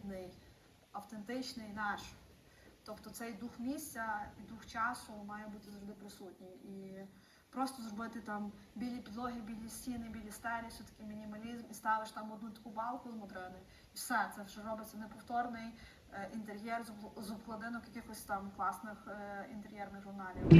рідний, автентичний наш. Тобто цей дух місця і дух часу має бути завжди присутній. І просто зробити там білі підлоги, білі стіни, білі стелі, все таки мінімалізм, і ставиш там одну таку балку з мудрини. І все, це вже робиться неповторний е, інтер'єр з обкладинок якихось там класних е, інтер'єрних журналів.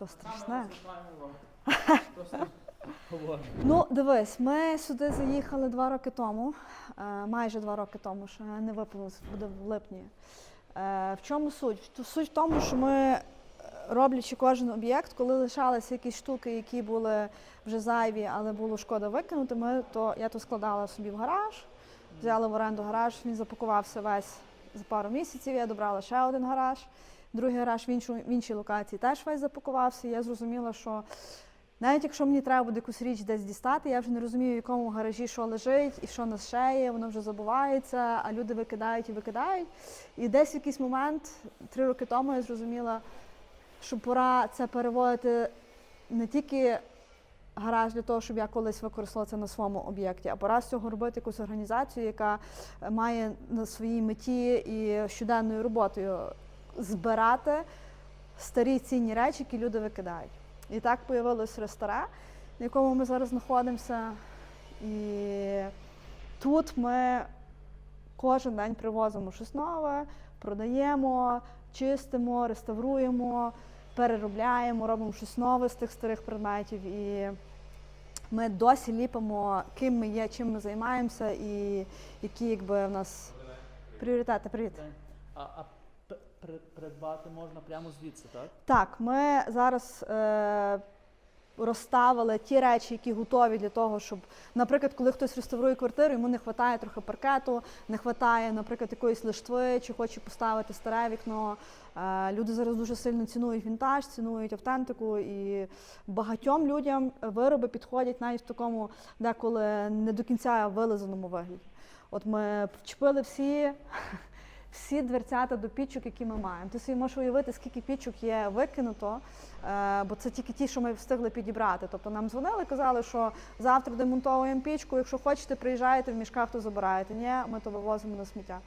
То страшне. Ну, дивись, ми сюди заїхали два роки тому, е, майже два роки тому, що не виповнилось, буде в липні. Е, В чому суть? Суть в тому, що ми, е, роблячи кожен об'єкт, коли лишалися якісь штуки, які були вже зайві, але було шкода викинути, ми то, я то складала собі в гараж, взяли в оренду гараж, він запакувався весь за пару місяців, я добрала ще один гараж. Другий гараж в, іншу, в іншій локації теж весь запакувався. Я зрозуміла, що навіть якщо мені треба буде якусь річ десь дістати, я вже не розумію, в якому гаражі що лежить і що нас ще є, воно вже забувається, а люди викидають і викидають. І десь в якийсь момент, три роки тому, я зрозуміла, що пора це переводити не тільки гараж для того, щоб я колись використала це на своєму об'єкті, а пора з цього робити якусь організацію, яка має на своїй меті і щоденною роботою збирати старі цінні речі, які люди викидають. І так появилось ресторе, на якому ми зараз знаходимося. І тут ми кожен день привозимо щось нове, продаємо, чистимо, реставруємо, переробляємо, робимо щось нове з тих старих предметів. І ми досі ліпимо, ким ми є, чим ми займаємося, і які якби в нас пріоритети. Привіт. Придбати можна прямо звідси, так? Так, ми зараз е, розставили ті речі, які готові для того, щоб, наприклад, коли хтось реставрує квартиру, йому не вистачає трохи паркету, не вистачає, наприклад, якоїсь лиштви, чи хоче поставити старе вікно. Е, люди зараз дуже сильно цінують вінтаж, цінують автентику, і багатьом людям вироби підходять навіть в такому деколи не до кінця вилизаному вигляді. От ми вчепили всі всі дверцята до пічок, які ми маємо. Ти собі можеш уявити, скільки пічок є викинуто, е, бо це тільки ті, що ми встигли підібрати. Тобто нам дзвонили, казали, що завтра демонтовуємо пічку, якщо хочете, приїжджаєте в мішках, то забираєте. Ні, ми то вивозимо на сміття.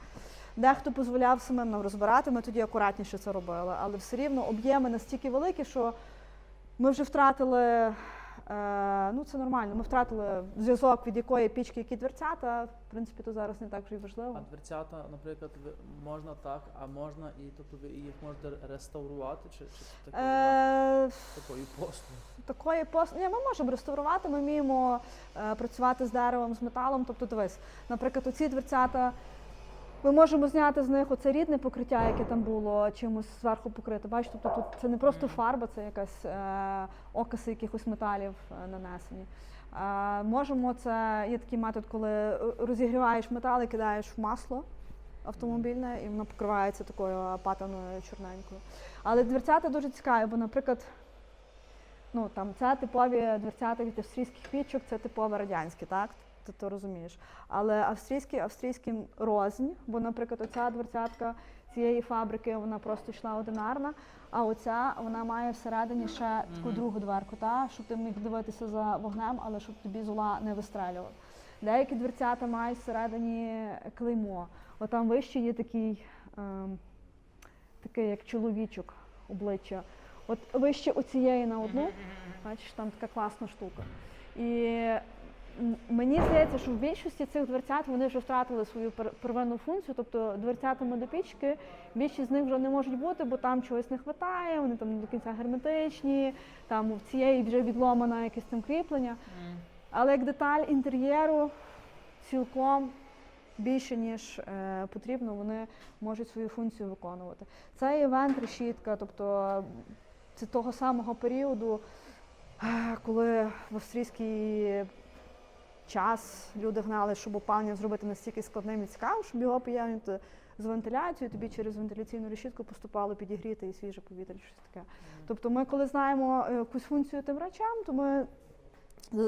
Дехто дозволяв самим нам розбирати, ми тоді акуратніше це робили. Але все рівно об'єми настільки великі, що ми вже втратили. Е, ну, це нормально. Ми втратили зв'язок, від якої пічки, які дверцята. В принципі, то зараз не так вже й важливо. А дверцята, наприклад, можна так, а можна і тобто ви їх можете реставрувати, чи, чи такою, Е, такою послугою? Такої пос... Ні, ми можемо реставрувати, ми вміємо е, працювати з деревом, з металом. Тобто, дивись, наприклад, оці дверцята. Ми можемо зняти з них оце рідне покриття, яке там було, чимось зверху покрите. Бачиш, тобто тут це не просто фарба, це якась е, окиси якихось металів е, нанесені. Е, можемо це є такий метод, коли е, розігріваєш метал і кидаєш в масло автомобільне, і воно покривається такою патиною чорненькою. Але дверцята дуже цікаві, бо, наприклад, ну там це типові дверцята від австрійських пічок, це типове радянське, так? Ти то розумієш. Але австрійський австрійським рознь, бо, наприклад, оця дверцятка цієї фабрики вона просто йшла одинарна, а оця вона має всередині ще таку другу дверку, та, щоб ти міг дивитися за вогнем, але щоб тобі зола не вистрелювала. Деякі дверцята мають всередині клеймо. Отам вище є такий, ем, такий як чоловічок обличчя. От вище оцієї на одну, бачиш, там така класна штука. І мені здається, що в більшості цих дверцят вони вже втратили свою пер- первинну функцію, тобто дверцятами до пічки більшість з них вже не можуть бути, бо там чогось не вистачає, вони там не до кінця герметичні, там в цієї вже відломана якесь там кріплення. Але як деталь інтер'єру цілком більше, ніж е, потрібно, вони можуть свою функцію виконувати. Це івент решітка, тобто це того самого періоду, е, коли в австрійський час люди гнали, щоб опалення зробити настільки складним і цікавим, щоб його поєднати з вентиляцією, тобі через вентиляційну решітку поступало підігріти і свіже повітря, щось таке. Тобто ми, коли знаємо е, якусь функцію тим речам, то ми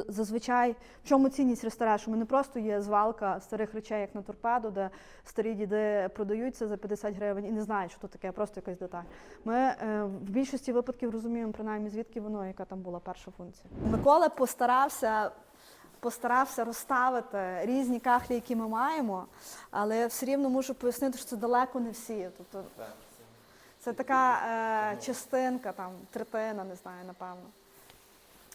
зазвичай в чому цінність ресторашу? Ми не просто є звалка старих речей, як на торпедо, де старі діди продаються за 50 гривень і не знають, що то таке, просто якась деталь. Ми е, в більшості випадків розуміємо принаймні, звідки воно, яка там була перша функція. Микола постарався. Постарався розставити різні кахлі, які ми маємо, але все рівно можу пояснити, що це далеко не всі. Тобто це така е, частинка, там, третина, не знаю, напевно.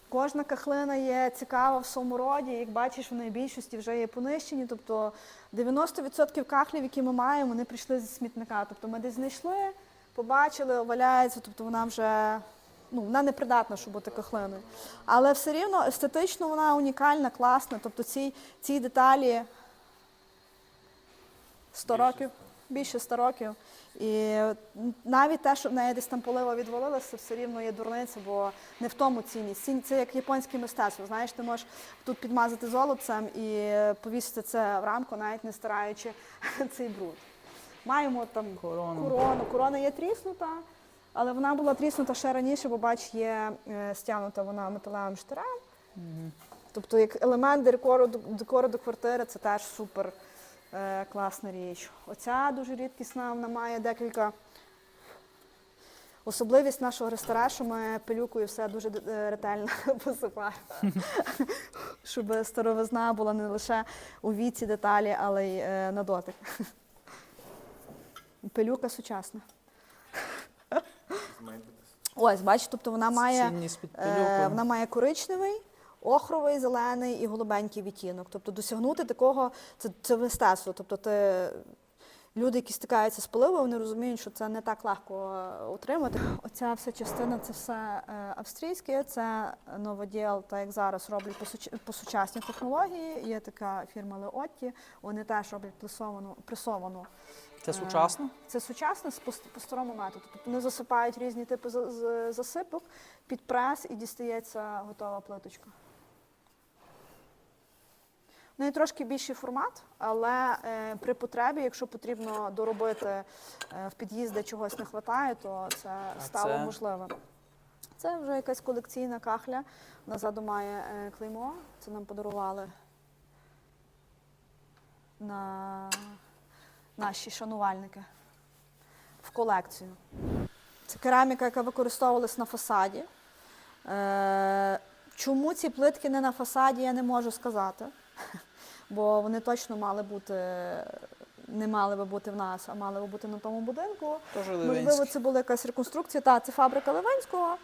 Кожна кахлина є цікава в своєму роді, як бачиш, вони в більшості вже є понищені. Тобто 90% кахлів, які ми маємо, вони прийшли зі смітника. Тобто ми десь знайшли, побачили, валяється, тобто вона вже ну, вона не придатна, щоб бути кахлиною. Але все рівно естетично вона унікальна, класна. Тобто ці, ці деталі 100 років, більше 100 років. І навіть те, що в неї десь там полива відвалилася, все рівно є дурниця, бо не в тому цінність. Цінь- Це як японське мистецтво. Знаєш, ти можеш тут підмазати золотцем і повісити це в рамку, навіть не стираючи цей бруд. Маємо там Корону. корону. Корона є тріснута, але вона була тріснута ще раніше, бо бач, є е, стягнута вона металевим штирем. Тобто, як елемент декору, декору до квартири, це теж супер е, класна річ. Оця дуже рідкісна, вона має декілька. Особливість нашого ресторану, що ми пилюкою все дуже е, ретельно посипаємо. Щоб старовизна була не лише у віці деталі, але й е, на дотик. Пилюка сучасна. Ось, бачите, тобто вона має. Е, вона має коричневий, охровий, зелений і голубенький відтінок. Тобто досягнути такого це, це мистецтво. Тобто ти, люди, які стикаються з поливою, вони розуміють, що це не так легко е, отримати. Оця вся частина це все е, австрійське, це новоділ, так як зараз роблять по, суч- по сучасній технології. Є така фірма Леотті, вони теж роблять пресовану, пресовану Це е, сучасно? це сучасне з по, по старому методу. Тобто вони засипають різні типи засипок під прес і дістається готова плиточка. В неї трошки більший формат, але е, при потребі, якщо потрібно доробити е, в під'їзді чогось не вистачає, то це А стало це? можливим. Це вже якась колекційна кахля. Назаду має е, клеймо. Це нам подарували на наші шанувальники в колекцію. Це кераміка, яка використовувалась на фасаді. Е, чому ці плитки не на фасаді, я не можу сказати. Бо вони точно мали бути, не мали би бути в нас, а мали би бути на тому будинку. Теж Можливо, це була якась реконструкція. Так, це фабрика Левенського.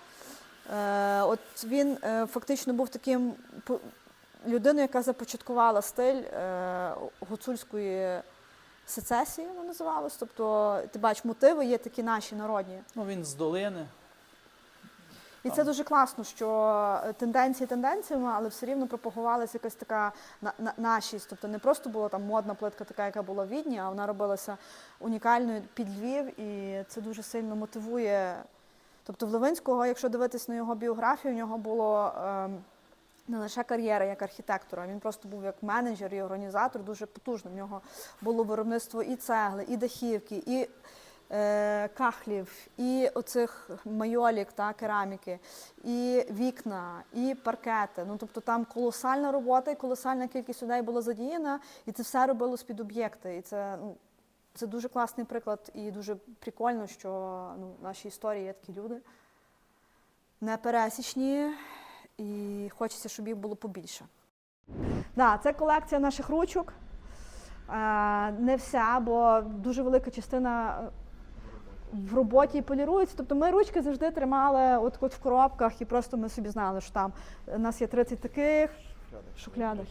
Е, от він е, фактично був таким людиною, яка започаткувала стиль е, гуцульської сецесії, воно називалось. Тобто, ти бачиш, мотиви є такі наші народні. Ну, він з долини. І це дуже класно, що е, тенденції тенденціями, але все рівно пропагувалася якась така на, на, нашість. Тобто не просто була там модна плитка, така, яка була в Відні, а вона робилася унікальною під Львів, і це дуже сильно мотивує. Тобто в Левинського, якщо дивитись на його біографію, у нього було ем, не лише кар'єра як архітектора, він просто був як менеджер і організатор дуже потужний. В нього було виробництво і цегли, і дахівки, і е, кахлів, і оцих майолік та кераміки, і вікна, і паркети. Ну тобто там колосальна робота і колосальна кількість людей була задіяна, і це все робилось під об'єкти. І це ну. Це дуже класний приклад і дуже прикольно, що ну, в нашій історії є такі люди непересічні, і хочеться, щоб їх було побільше. Да, це колекція наших ручок. Е, не вся, бо дуже велика частина в роботі і поліруються. Тобто ми ручки завжди тримали от, от в коробках, і просто ми собі знали, що там у нас є 30 таких шухлядах.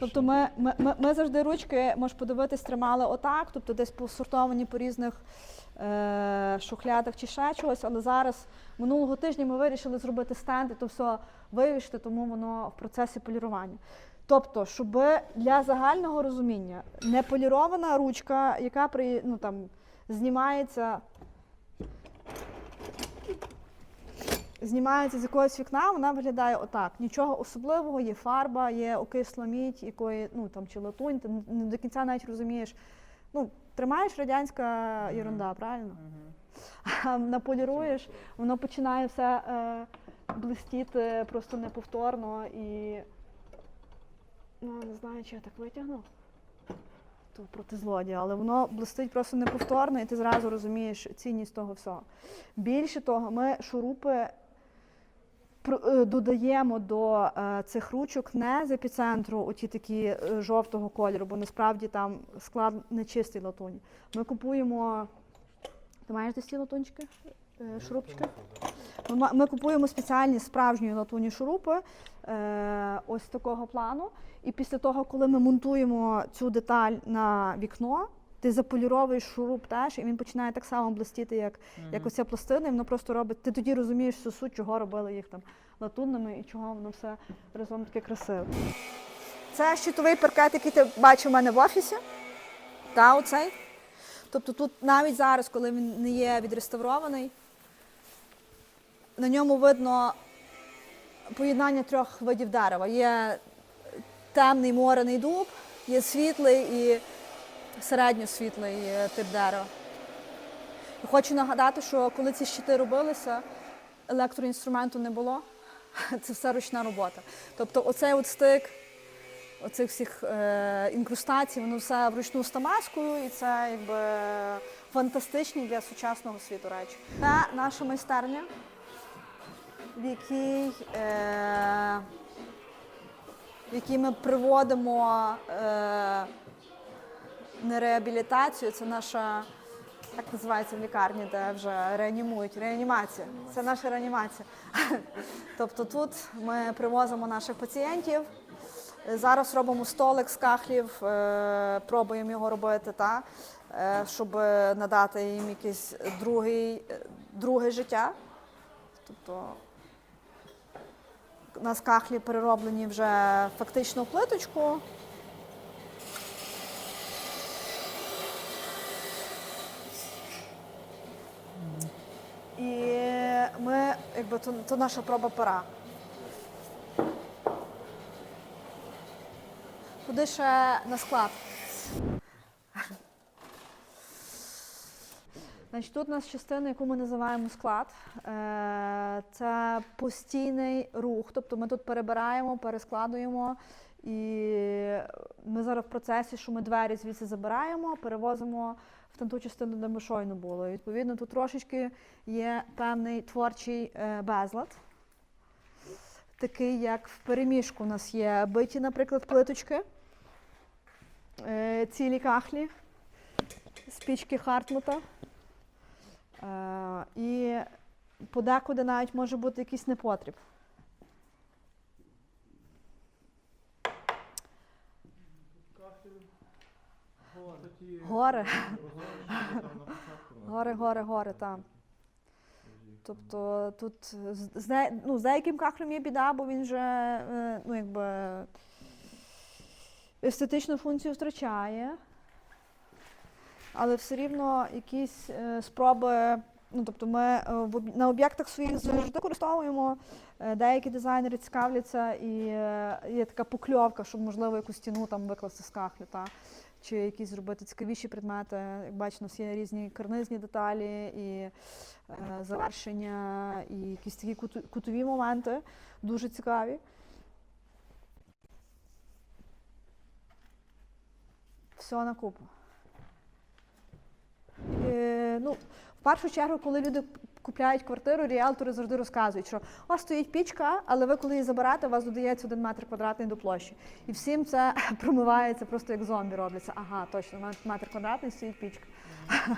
Тобто ми, ми, ми, ми завжди ручки, можеш подивитись, тримали отак, тобто десь посортовані по різних е, шухлядах чи ще чогось, але зараз минулого тижня ми вирішили зробити стенд і то все вивішити, тому воно в процесі полірування. Тобто, щоб для загального розуміння не полірована ручка, яка при, ну, там, знімається. Знімається з якогось вікна, вона виглядає отак. Нічого особливого, є фарба, є окисла мідь, якої, ну там чи латунь, ти не до кінця навіть розумієш. Ну, тримаєш радянська ерунда, правильно? А наполіруєш, воно починає все е, блистіти просто неповторно і. Ну, не знаю, чи я так витягну. То проти злодія, але воно блистить просто неповторно, і ти зразу розумієш цінність того всього. Більше того, ми шурупи е, додаємо до е, цих ручок не з епіцентру, оті такі е, жовтого кольору, бо насправді там склад не чистий латунь. Ми купуємо. Ти маєш десь ті латунчики? Е, Шурупчики? Ми, ми купуємо спеціальні справжні латунні шурупи е, ось такого плану. І після того, коли ми монтуємо цю деталь на вікно, ти заполіровуєш шуруп теж, і він починає так само блистіти, як, як Мгм. оця пластина, і воно просто робить. Ти тоді розумієш всю суть, чого робили їх там латунними і чого воно все разом таке красиве. Це щитовий паркет, який ти бачив у мене в офісі. Та, оцей. Тобто тут навіть зараз, коли він не є відреставрований, на ньому видно поєднання трьох видів дерева. Є темний морений дуб, є світлий і середньосвітлий е, тип дерева. І хочу нагадати, що коли ці щити робилися, електроінструменту не було. Це все ручна робота. Тобто оцей от стик оцих всіх е, інкрустацій, воно все вручну з тамаскою, і це якби фантастичні для сучасного світу речі. Це наша майстерня, в е, в ми приводимо е, не реабілітацію, це наша. Як називається в лікарні, де вже реанімують? Реанімація. Це наша реанімація. Тобто тут ми привозимо наших пацієнтів. Зараз робимо столик з кахлів, е, пробуємо його робити, та, е, щоб надати їм якесь другий, е, друге життя. Тобто у нас кахлі перероблені вже фактично в плиточку. І ми, якби то, то наша проба пера. Куди ще на склад? Значить, тут у нас частина, яку ми називаємо склад. Е, Це постійний рух. Тобто ми тут перебираємо, перескладуємо. І ми зараз в процесі, що ми двері звідси забираємо, перевозимо в ту частину, де ми щойно були. І, відповідно, тут трошечки є певний творчий е, безлад. Такий, як в переміжку у нас є биті, наприклад, плиточки, е, цілі кахлі, спічки Хартмута. Е, і подекуди навіть може бути якийсь непотріб. Гори. Гори, гори, гори, там. Тобто тут з, з, ну, з деяким кахлем є біда, бо він вже е, ну, якби, естетичну функцію втрачає. Але все рівно якісь е, спроби. Ну, тобто ми е, на об'єктах своїх завжди використовуємо. Е, Деякі дизайнери цікавляться, і є така покльовка, щоб можливо якусь стіну там викласти з кахлю. Та? Чи якісь зробити цікавіші предмети. Як бачите, у нас є різні карнизні деталі і завершення, і якісь такі кутові моменти дуже цікаві. Все на купу. Е, ну, в першу чергу, коли люди купляють квартиру, ріелтори завжди розказують, що у вас стоїть пічка, але ви коли її заберете, у вас додається один метр квадратний до площі. І всім це промивається просто як зомбі робляться. Ага, точно, метр квадратний стоїть пічка.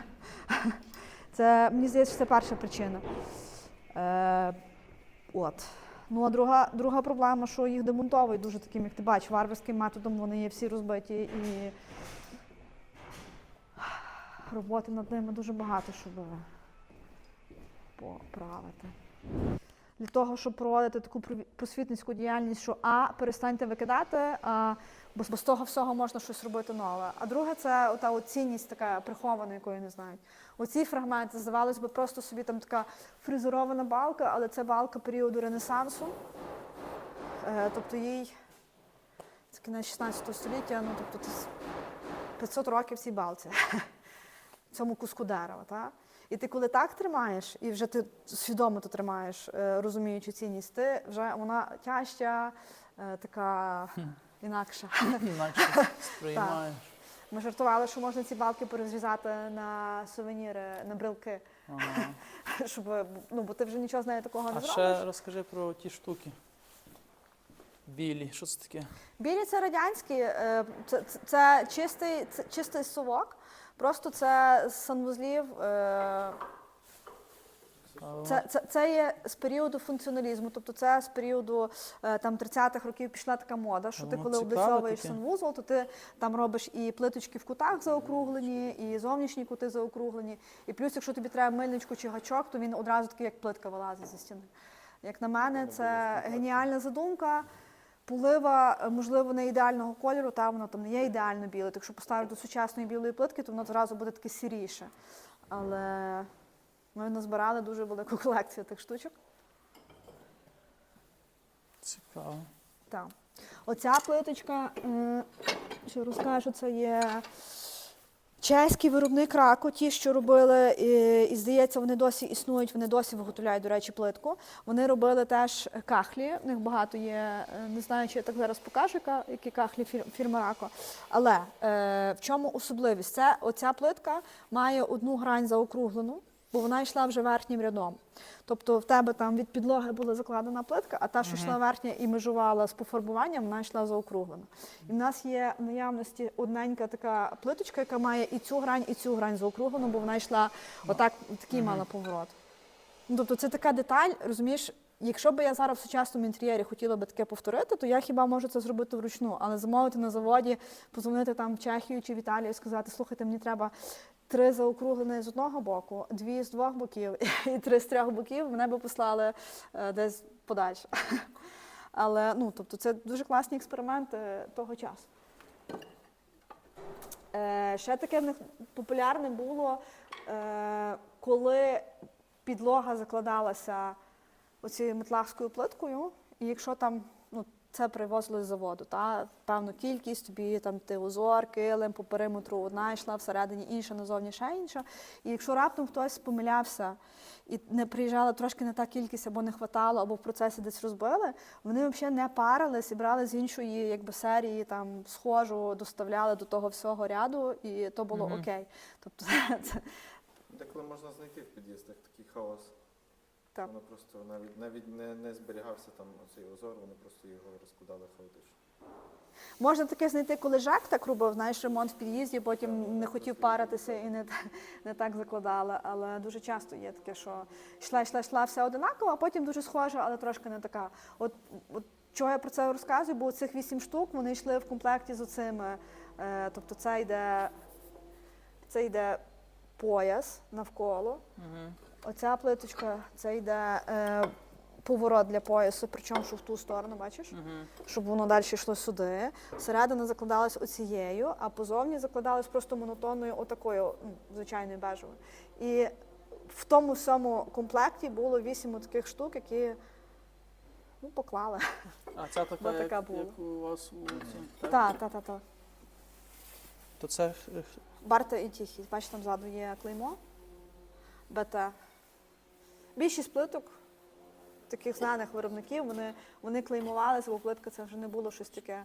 Це мені здається, це перша причина. Е, от. Ну а друга, друга проблема, що їх демонтовують дуже таким, як ти бачиш, варварським методом вони є всі розбиті і роботи над ними дуже багато, щоб поправити. Для того, щоб проводити таку просвітницьку діяльність, що А, перестаньте викидати, а, бо, бо з того всього можна щось робити нове. А друге, це от цінність така прихована, якої не знають. Оці фрагменти, здавалось би, просто собі там така фрезерована балка, але це балка періоду Ренесансу. Е, тобто їй це кінець 16 століття, ну тобто це 500 років цій балці, цьому куску дерева. Та? І ти коли так тримаєш, і вже ти свідомо то тримаєш, е, розуміючи цінність, ти вже вона тяжча, е, така інакша. Інакше сприймаєш. Ми жартували, що можна ці балки порозрізати на сувеніри, на брелки, Ага. щоб ну, бо ти вже нічого з нею такого не А ще розкажи про ті штуки. Білі, що це таке? Білі це радянські, е, це, це, це чистий, це чистий совок. Просто це з санвузлів. е, Це, це, це є з періоду функціоналізму, тобто це з періоду е, там 30-х років пішла така мода, що ти коли облицьовуєш санвузол, то ти там робиш і плиточки в кутах заокруглені, і зовнішні кути заокруглені. І плюс, якщо тобі треба мильничку чи гачок, то він одразу такий, як плитка вилазить зі стіни. Як на мене, це геніальна задумка. Полива, е, можливо, не ідеального кольору, та воно там не є ідеально біле. Так Якщо поставити до сучасної білої плитки, то воно зразу буде таке сіріше. Але ми назбирали дуже велику колекцію тих штучок. Цікаво. Так. Оця плиточка, е, ще розкажу, це є чеський виробник раку, ті, що робили, і, здається, вони досі існують, вони досі виготовляють, до речі, плитку. Вони робили теж кахлі, в них багато є, е, не знаю, чи я так зараз покажу, які кахлі фір- фірми Рако. Але е, в чому особливість? Це оця плитка має одну грань заокруглену, бо вона йшла вже верхнім рядом. Тобто в тебе там від підлоги була закладена плитка, а та, що йшла верхня і межувала з пофарбуванням, вона йшла заокруглена. І в нас є в наявності одненька така плиточка, яка має і цю грань, і цю грань заокруглену, бо вона йшла отак, такий мала поворот. Ну, тобто це така деталь, розумієш, якщо б я зараз в сучасному інтер'єрі хотіла би таке повторити, то я хіба можу це зробити вручну, але замовити на заводі, позвонити там в Чехію чи в Італію і сказати, слухайте, мені треба три заокруглені з одного боку, дві з двох боків і три з трьох боків, мене би послали е, десь подальше. Але ну, тобто, це дуже класні експерименти того часу. Е, ще таке в них популярне було, е, коли підлога закладалася оцією метлахською плиткою, і якщо там це привозили з заводу, та, певну кількість, тобі там ти узор, килим по периметру одна йшла всередині, інша назовні ще інша. І якщо раптом хтось помилявся і не приїжджала трошки не та кількість, або не хватало, або в процесі десь розбили, вони взагалі не парились і брали з іншої якби, серії там схожу, доставляли до того всього ряду, і то було Мгм. окей. Тобто це, це Деколи можна знайти в під'їздах такий хаос. Так. Воно просто навіть навіть не, не зберігався там оцей узор, вони просто його розкладали хаотично. Можна таке знайти, коли Жак так робив, знаєш, ремонт в під'їзді, потім не хотів паритися і не, не так закладали. Але дуже часто є таке, що йшла, йшла, йшла все одинаково, а потім дуже схожа, але трошки не така. От, от чого я про це розказую, бо цих вісім штук вони йшли в комплекті з оцими. Е, тобто це йде, це йде пояс навколо. Угу. Оця плиточка, це йде е, поворот для поясу, причому що в ту сторону, бачиш? Угу. щоб воно далі йшло сюди. Середина закладалась оцією, а позовні закладалась просто монотонною, отакою, ну, звичайною бежевою. І в тому всьому комплекті було вісім таких штук, які ну, поклали. А ця така, як, така була. як у вас у цім, так? Так, так, так, так. То це х- Барта і тихі. Бачиш, там ззаду є клеймо. БТ. Більшість плиток таких знаних виробників, вони, вони клеймувалися, бо плитка це вже не було щось таке.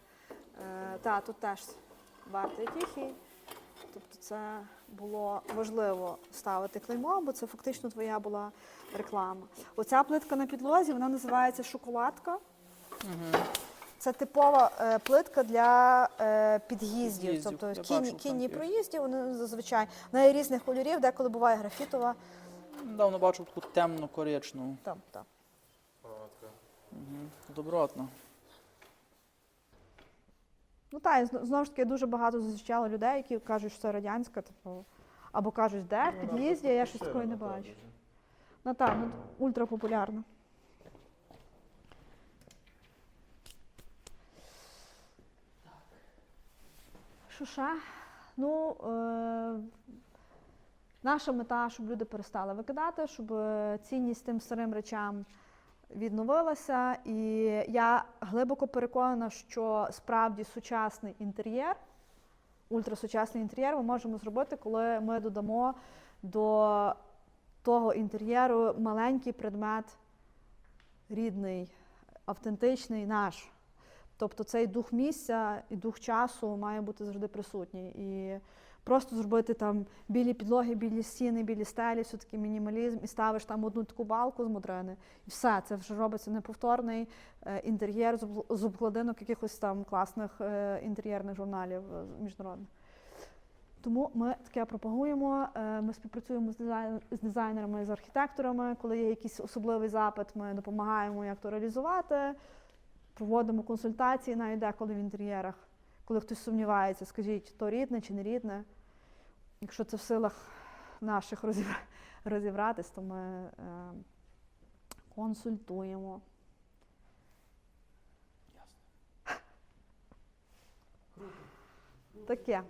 Е, та, тут теж Барта і тихий. Тобто це було важливо ставити клеймо, бо це фактично твоя була реклама. Оця плитка на підлозі вона називається шоколадка. Це типова е, плитка для е, під'їздів, Під'їздів. тобто Я кінні, бачив, кінні є. проїзді, вони зазвичай вона є різних кольорів, деколи буває графітова. Давно бачив таку темно-коричневу. Там, там. Угу. Добротно. Ну так, і зно- знову ж таки дуже багато зустрічала людей, які кажуть, що це радянська, типу, або кажуть, де в під'їзді, а я щось такої не бачу. Ну так, ну ультра популярна. Що ще? Ну, е, наша мета, щоб люди перестали викидати, щоб е, цінність тим старим речам відновилася. І я глибоко переконана, що справді сучасний інтер'єр, ультрасучасний інтер'єр ми можемо зробити, коли ми додамо до того інтер'єру маленький предмет рідний, автентичний наш. Тобто цей дух місця і дух часу має бути завжди присутній. І просто зробити там білі підлоги, білі стіни, білі стелі, все-таки мінімалізм, і ставиш там одну таку балку з мудрини. І все, це вже робиться неповторний е, інтер'єр з обкладинок якихось там класних е, інтер'єрних журналів е, міжнародних. Тому ми таке пропагуємо. Ми співпрацюємо з дизайнерами, з архітекторами. Коли є якийсь особливий запит, ми допомагаємо, як то реалізувати. Проводимо консультації навіть деколи в інтер'єрах. Коли хтось сумнівається, скажіть, то рідне чи не рідне. Якщо це в силах наших розібра- розібратись, то ми е, консультуємо. Таке.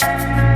you